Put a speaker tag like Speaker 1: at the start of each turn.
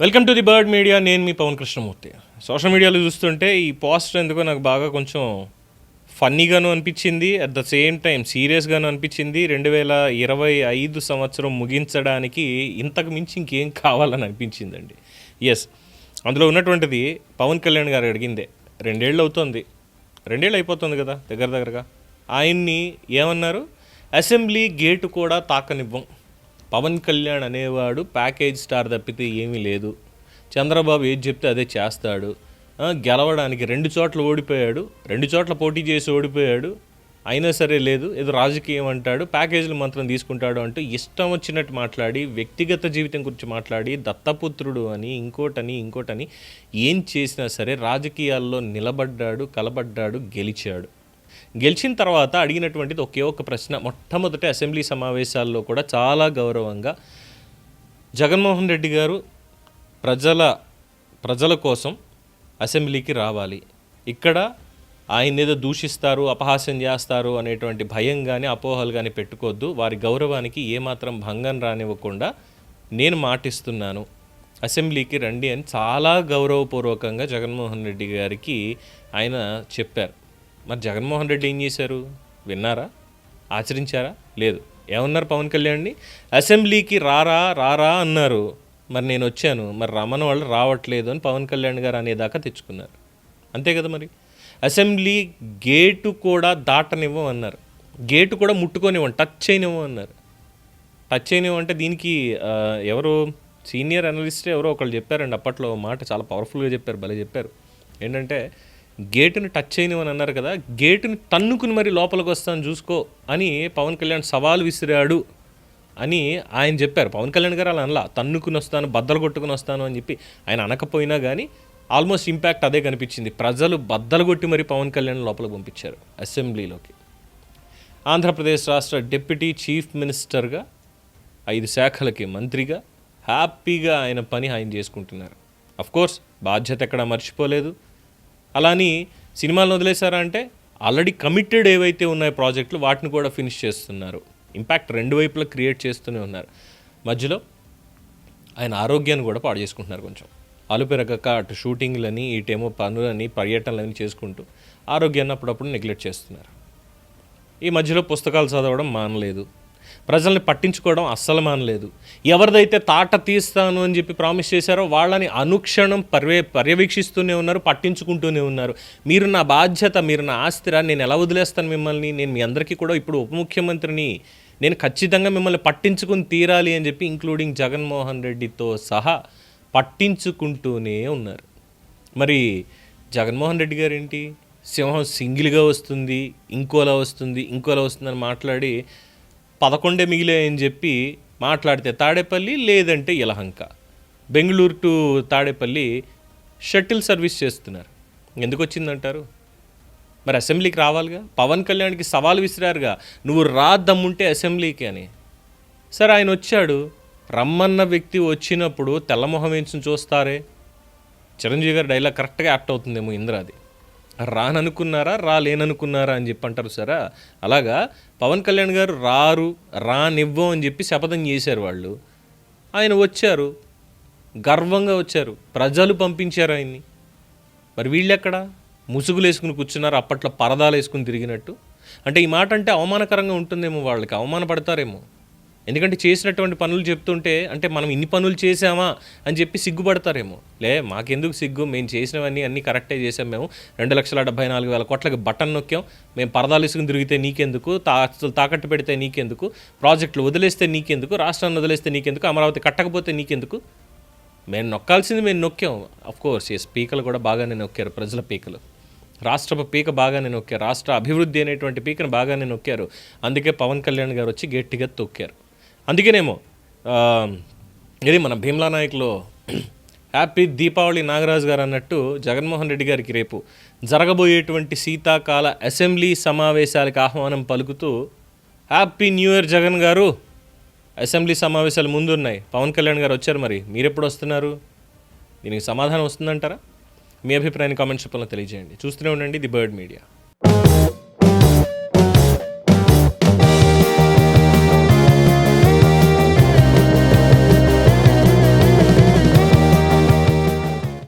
Speaker 1: Welcome to the bird media నేను మీ Pawan Krishnamurthy. Social మీడియాలో చూస్తుంటే ఈ పోస్టర్ ఎందుకో నాకు బాగా కొంచెం ఫన్నీగాను అనిపించింది. అట్ ద సేమ్ టైం సీరియస్గాను అనిపించింది. రెండు వేల ఇరవై ఐదు సంవత్సరం ముగించడానికి ఇంతకు మించి ఇంకేం కావాలని అనిపించిందండి. ఎస్ అందులో ఉన్నటువంటిది పవన్ కళ్యాణ్ గారు అడిగిందే. రెండేళ్ళు అవుతుంది. రెండేళ్ళు అయిపోతుంది కదా దగ్గర దగ్గరగా. ఆయన్ని ఏమన్నారు? అసెంబ్లీ గేటు కూడా తాకనివ్వం. పవన్ కళ్యాణ్ అనేవాడు ప్యాకేజ్ స్టార్ తప్పితే ఏమీ లేదు. చంద్రబాబు ఏది చెప్తే అదే చేస్తాడు. గెలవడానికి రెండు చోట్ల ఓడిపోయాడు. రెండు చోట్ల పోటీ చేసి ఓడిపోయాడు. అయినా సరే లేదు ఏదో రాజకీయం అంటాడు ప్యాకేజీలు మాత్రం తీసుకుంటాడు అంటూ ఇష్టం వచ్చినట్టు మాట్లాడి వ్యక్తిగత జీవితం గురించి మాట్లాడి దత్తపుత్రుడు అని ఇంకోటని ఇంకోటని ఏం చేసినా సరే రాజకీయాల్లో నిలబడ్డాడు కలబడ్డాడు గెలిచాడు. గెలిచిన తర్వాత అడిగినటువంటిది ఒకే ఒక్క ప్రశ్న. మొట్టమొదటి అసెంబ్లీ సమావేశాల్లో కూడా చాలా గౌరవంగా జగన్మోహన్ రెడ్డి గారు ప్రజల ప్రజల కోసం అసెంబ్లీకి రావాలి. ఇక్కడ ఆయన ఏదో దూషిస్తారు అపహాస్యం చేస్తారు అనేటువంటి భయం కానీ అపోహలు కానీ పెట్టుకోవద్దు. వారి గౌరవానికి ఏమాత్రం భంగం రానివ్వకుండా నేను మాటిస్తున్నాను. అసెంబ్లీకి రండి అని చాలా గౌరవపూర్వకంగా జగన్మోహన్ రెడ్డి గారికి ఆయన చెప్పారు. మరి జగన్మోహన్ రెడ్డి ఏం చేశారు? విన్నారా? ఆచరించారా? లేదు. ఏమన్నారు పవన్ కళ్యాణ్ని అసెంబ్లీకి రారా రారా అన్నారు. మరి నేను వచ్చాను. మరి రమణ వాళ్ళు రావట్లేదు అని పవన్ కళ్యాణ్ గారు అనేదాకా తెచ్చుకున్నారు. అంతే కదా మరి? అసెంబ్లీ గేటు కూడా దాటనివ్వం అన్నారు. గేటు కూడా ముట్టుకొనివ్వం టచ్ చేయనివ్వం అన్నారు. టచ్ చేయనివ్వం అంటే దీనికి ఎవరు సీనియర్ అనలిస్టే ఎవరో ఒకళ్ళు చెప్పారండి అప్పట్లో. మాట చాలా పవర్ఫుల్గా చెప్పారు భలే చెప్పారు. ఏంటంటే గేటుని టచ్ చేయనివని అన్నారు కదా గేటుని తన్నుకుని మరి లోపలికి వస్తాను చూసుకో అని పవన్ కళ్యాణ్ సవాల్ విసిరాడు అని ఆయన చెప్పారు. పవన్ కళ్యాణ్ గారు అలా అనలా తన్నుకుని వస్తాను బద్దలు కొట్టుకుని వస్తాను అని చెప్పి ఆయన అనకపోయినా కానీ ఆల్మోస్ట్ ఇంపాక్ట్ అదే కనిపించింది. ప్రజలు బద్దలు కొట్టి మరి పవన్ కళ్యాణ్ లోపలికి పంపించారు అసెంబ్లీలోకి. ఆంధ్రప్రదేశ్ రాష్ట్ర డిప్యూటీ చీఫ్ మినిస్టర్గా ఐదు శాఖలకి మంత్రిగా హ్యాపీగా ఆయన పని ఆయన చేసుకుంటున్నారు. కోర్స్ బాధ్యత ఎక్కడ మర్చిపోలేదు. అలాని సినిమాలను వదిలేశారా అంటే ఆల్రెడీ కమిటెడ్ ఏవైతే ఉన్నాయో ప్రాజెక్టులు వాటిని కూడా ఫినిష్ చేస్తున్నారు. ఇంపాక్ట్ రెండు వైపులా క్రియేట్ చేస్తూనే ఉన్నారు. మధ్యలో ఆయన ఆరోగ్యాన్ని కూడా పాడు చేసుకుంటున్నారు కొంచెం. అలుపెరగక అటు షూటింగ్లని ఇటేమో పనులని పర్యటనలని చేసుకుంటూ ఆరోగ్యాన్ని అప్పుడప్పుడు నెగ్లెక్ట్ చేస్తున్నారు. ఈ మధ్యలో పుస్తకాలు చదవడం మానలేదు. ప్రజల్ని పట్టించుకోవడం అస్సలు మానలేదు. ఎవరిదైతే తాట తీస్తాను అని చెప్పి ప్రామిస్ చేశారో వాళ్ళని అనుక్షణం పర్వే పర్యవేక్షిస్తూనే ఉన్నారు పట్టించుకుంటూనే ఉన్నారు. మీరు నా బాధ్యత మీరు నా ఆస్తిరా నేను ఎలా వదిలేస్తాను మిమ్మల్ని? నేను మీ అందరికీ కూడా ఇప్పుడు ఉప ముఖ్యమంత్రిని నేను ఖచ్చితంగా మిమ్మల్ని పట్టించుకుని తీరాలి అని చెప్పి ఇంక్లూడింగ్ జగన్మోహన్ రెడ్డితో సహా పట్టించుకుంటూనే ఉన్నారు. మరి జగన్మోహన్ రెడ్డి గారు ఏంటి సింహం సింగిల్గా వస్తుంది ఇంకోలా వస్తుంది ఇంకోలా వస్తుందని మాట్లాడి పదకొండే మిగిలాయని చెప్పి మాట్లాడితే తాడేపల్లి లేదంటే Yelahanka Bengaluru to Tadepalli shuttle service చేస్తున్నారు. ఎందుకు వచ్చిందంటారు మరి అసెంబ్లీకి రావాలిగా? పవన్ కళ్యాణ్కి సవాల్ విసిరారుగా. నువ్వు రా దమ్ముంటే అసెంబ్లీకి అని. సరే ఆయన వచ్చాడు. రమ్మన్న వ్యక్తి వచ్చినప్పుడు తెల్లమొహం వేయించుని చూస్తారే? చిరంజీవి గారి డైలాగ్ కరెక్ట్గా యాక్ట్ అవుతుందేమో ఇంద్రాది. రాననుకున్నారా రాలేననుకున్నారా అని చెప్పి అంటారు సరా? అలాగా పవన్ కళ్యాణ్ గారు రారు రానివ్వం అని చెప్పి శపథం చేశారు వాళ్ళు. ఆయన వచ్చారు గర్వంగా వచ్చారు ప్రజలు పంపించారు ఆయన్ని. మరి వీళ్ళెక్కడ? ముసుగులు వేసుకుని కూర్చున్నారు అప్పట్లో పరదాలు వేసుకుని తిరిగినట్టు. అంటే ఈ మాట అంటే అవమానకరంగా ఉంటుందేమో వాళ్ళకి అవమానపడతారేమో. ఎందుకంటే చేసినటువంటి పనులు చెప్తుంటే అంటే మనం ఇన్ని పనులు చేసామా అని చెప్పి సిగ్గుపడతారేమో. లే మాకెందుకు సిగ్గు? మేము చేసినవన్నీ అన్నీ కరెక్టే చేసాం మేము. రెండు లక్షల డెబ్బై నాలుగు వేల కోట్లకి బటన్ నొక్కాం. మేము పరదాలు తిరిగితే నీకెందుకు? తా తాకట్టు పెడితే నీకెందుకు? ప్రాజెక్టులు వదిలేస్తే నీకెందుకు? రాష్ట్రాన్ని వదిలేస్తే నీకెందుకు? అమరావతి కట్టకపోతే నీకెందుకు? మేము నొక్కాల్సింది మేము నొక్కాం. అఫ్ కోర్స్ ఎస్ పీకలు కూడా బాగానే నొక్కారు ప్రజల పీకలు. రాష్ట్రపు పీక బాగానే నొక్కారు. రాష్ట్ర అభివృద్ధి అనేటువంటి పీకను బాగానే నొక్కారు. అందుకే పవన్ కళ్యాణ్ గారు వచ్చి గట్టిగా తొక్కారు. అందుకేనేమో ఇది మన భీమ్లా నాయక్లో హ్యాపీ దీపావళి నాగరాజు గారు అన్నట్టు జగన్మోహన్ రెడ్డి గారికి రేపు జరగబోయేటువంటి శీతాకాల అసెంబ్లీ సమావేశాలకు ఆహ్వానం పలుకుతూ హ్యాపీ న్యూ ఇయర్ జగన్ గారు. అసెంబ్లీ సమావేశాలు ముందున్నాయి. పవన్ కళ్యాణ్ గారు వచ్చారు మరి. మీరెప్పుడు వస్తున్నారు? దీనికి సమాధానం వస్తుందంటారా? మీ అభిప్రాయాన్ని కామెంట్స్ రూపంలో తెలియజేయండి. చూస్తూనే ఉండండి ది బర్డ్ మీడియా.